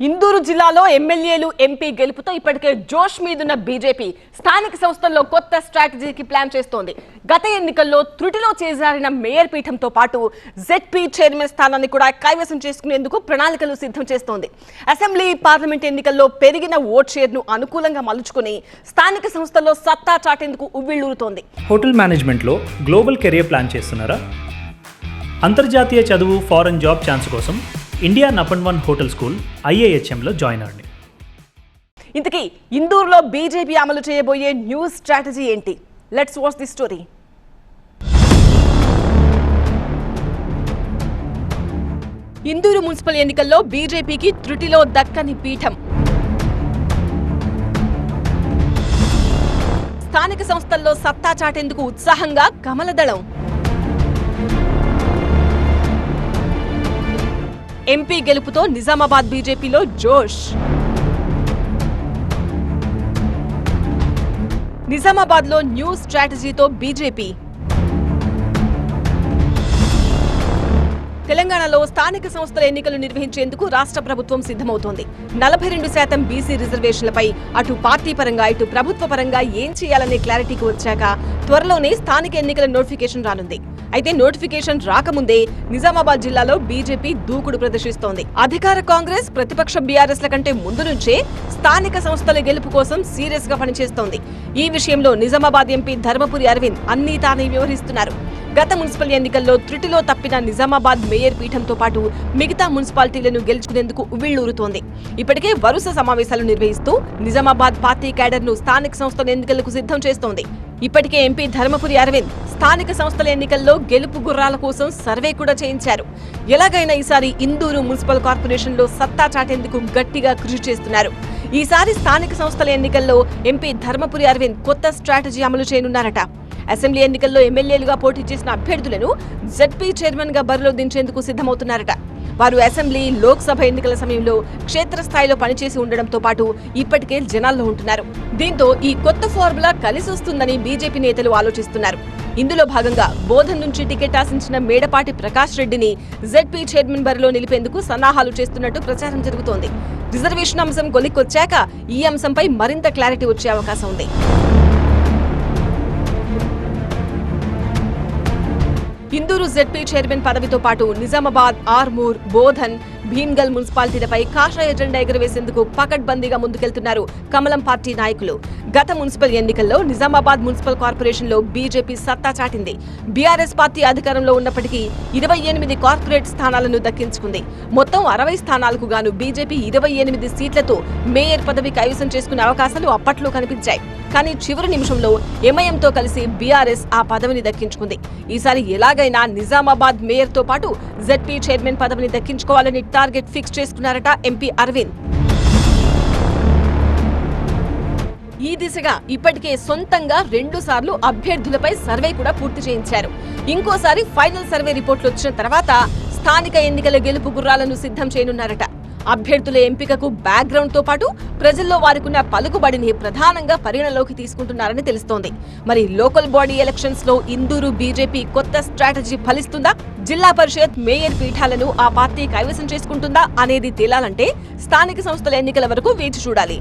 ఇందూరు జిల్లాలో ఎమ్మెల్యేలు ఎంపీ గెలుపుతో ఇప్పటికే జోష్ మీదున్న బీజేపీ స్థానిక సంస్థల్లో కొత్త స్ట్రాటజీకి ప్లాన్ చేస్తోంది. గత ఎన్నికల్లో త్రుటిలో చేజారిన మేయర్ పీఠంతో పాటు జెడ్పీ చైర్మన్ స్థానాన్ని కూడా కైవసం చేసుకునేందుకు ప్రణాళికలు సిద్ధం చేస్తోంది. అసెంబ్లీ పార్లమెంట్ ఎన్నికల్లో పెరిగిన ఓట్ షేర్ను అనుకూలంగా మలుచుకుని స్థానిక సంస్థల్లో సత్తా చాటేందుకు ఉవ్విళ్ళూరుతోంది హోటల్ మేనేజ్మెంట్లో గ్లోబల్ కెరియర్ ప్లాన్ చేస్తున్నారా? అంతర్జాతీయ చదువు ఫారెన్ జాబ్ ఛాన్స్ కోసం ఇండియా నపన్ వన్ హోటల్ స్కూల్ ఐఏహెచ్ఎంలో జాయిన్ అవ్వండి. ఇంతకీ ఇందూరులో బీజేపీ అమలు చేయబోయే న్యూ స్ట్రాటజీ ఏంటి? Let's watch the story Indur municipal ఎన్నికల్లో బీజేపీకి త్రుటిలో దక్కని పీఠం. స్థానిక సంస్థల్లో సత్తా చాటేందుకు ఉత్సాహంగా కమలదళం. ఎంపీ గెలుపుతో నిజామాబాద్ బీజేపీలో జోష్. నిజామాబాద్లో న్యూ స్ట్రాటజీతో బీజేపీ. తెలంగాణలో స్థానిక సంస్థల ఎన్నికలు నిర్వహించేందుకు రాష్ట్ర ప్రభుత్వం సిద్ధమవుతోంది. నలభై రెండు శాతం బీసీ రిజర్వేషన్లపై అటు పార్టీ పరంగా ఇటు ప్రభుత్వ పరంగా ఏం చేయాలనే క్లారిటీకి వచ్చాక త్వరలోనే స్థానిక ఎన్నికల నోటిఫికేషన్ రానుంది. అయితే నోటిఫికేషన్ రాకముందే నిజామాబాద్ జిల్లాలో బీజేపీ దూకుడు ప్రదర్శిస్తోంది. అధికార కాంగ్రెస్ ప్రతిపక్ష బీఆర్ఎస్ల కంటే ముందు నుంచే స్థానిక సంస్థల గెలుపు కోసం సీరియస్గా పనిచేస్తోంది. ఈ విషయంలో నిజామాబాద్ ఎంపీ ధర్మపురి అరవింద్ అన్నీ తానే వ్యవహరిస్తున్నారు. గత మున్సిపల్ ఎన్నికల్లో త్రుటిలో తప్పిన నిజామాబాద్ మేయర్ పీఠంతో పాటు మిగతా మున్సిపాలిటీలను గెలుచుకునేందుకు ఉవ్విళ్ళూరుతోంది ఇప్పటికే వరుస సమావేశాలు నిర్వహిస్తూ నిజామాబాద్ పార్టీ క్యాడర్ను స్థానిక సంస్థల ఎన్నికలకు సిద్ధం చేస్తోంది. ఇప్పటికే ఎంపీ ధర్మపురి అరవింద్ స్థానిక సంస్థల ఎన్నికల్లో గెలుపు గుర్రాల కోసం సర్వే కూడా చేయించారు. ఎలాగైనా ఈసారి ఇందూరు మున్సిపల్ కార్పొరేషన్లో సత్తా చాటేందుకు గట్టిగా కృషి చేస్తున్నారు. ఈసారి స్థానిక సంస్థల ఎన్నికల్లో ఎంపీ ధర్మపురి అరవింద్ కొత్త స్ట్రాటజీ అమలు చేయనున్నారట. అసెంబ్లీ ఎన్నికల్లో ఎమ్మెల్యేలుగా పోటీ చేసిన అభ్యర్థులను జెడ్పీ చైర్మన్గా బరిలో దించేందుకు సిద్ధమవుతున్నారట. వారు అసెంబ్లీ లోక్సభ ఎన్నికల సమయంలో క్షేత్రస్థాయిలో పనిచేసి ఉండడంతో పాటు ఇప్పటికే జనాల్లో ఉంటున్నారు. దీంతో ఈ కొత్త ఫార్ములా కలిసి వస్తుందని బీజేపీ నేతలు ఆలోచిస్తున్నారు. ఇందులో భాగంగా బోధన్ నుంచి టికెట్ ఆశించిన మేడపాటి ప్రకాష్ రెడ్డిని జెడ్పీ చైర్మన్ బరిలో నిలిపేందుకు సన్నాహాలు చేస్తున్నట్టు ప్రచారం జరుగుతోంది. రిజర్వేషన్ అంశం కొలిక్కొచ్చాక ఈ అంశంపై మరింత క్లారిటీ వచ్చే అవకాశం ఉంది. ఇందూరు జెడ్పీ చైర్మన్ పదవితో పాటు నిజామాబాద్ ఆర్మూర్ బోధన్ భీమ్గల్ మున్సిపాలిటీలపై కాషాయ జెండా ఎగురవేసేందుకు పకడ్బందీగా ముందుకెళ్తున్నారు కమలం పార్టీ నాయకులు. గత మున్సిపల్ ఎన్నికల్లో నిజామాబాద్ మున్సిపల్ కార్పొరేషన్లో బీజేపీ సత్తా చాటింది. బీఆర్ఎస్ పార్టీ అధికారంలో ఉన్నప్పటికీ ఇరవై ఎనిమిది కార్పొరేట్ స్థానాలను దక్కించుకుంది. మొత్తం అరవై స్థానాలకు గాను బీజేపీ ఇరవై ఎనిమిది సీట్లతో మేయర్ పదవి కైవసం చేసుకునే అవకాశాలు అప్పట్లో కనిపించాయి. కానీ చివరి నిమిషంలో ఎంఐఎంతో కలిసి బీఆర్ఎస్ ఆ పదవిని దక్కించుకుంది. ఈసారి ఎలాగైనా నిజామాబాద్ మేయర్తో పాటు జెడ్పీ చైర్మన్ పదవిని దక్కించుకోవాలని టార్గెట్ ఫిక్స్ చేసుకున్నారట ఎంపీ అరవింద్. ఈ దిశగా ఇప్పటికే సొంతంగా రెండు సార్లు అభ్యర్థులపై సర్వే కూడా పూర్తి చేయించారు. ఇంకోసారి ఫైనల్ సర్వే రిపోర్ట్లు వచ్చిన తర్వాత స్థానిక ఎన్నికల గెలుపు గుర్రాలను సిద్ధం చేయనున్నారట. అభ్యర్థుల ఎంపికకు బ్యాక్గ్రౌండ్తో పాటు ప్రజల్లో వారికున్న పలుకుబడిని ప్రధానంగా పరిగణలోకి తీసుకుంటున్నారని తెలుస్తోంది. మరి లోకల్ బాడీ ఎలక్షన్స్లో ఇందూరు బీజేపీ కొత్త స్ట్రాటజీ ఫలిస్తుందా? జిల్లా పరిషత్ మేయర్ పీఠాలను ఆ పార్టీ కైవసం చేసుకుంటుందా అనేది తేలాలంటే స్థానిక సంస్థల ఎన్నికల వరకు వేచి చూడాలి.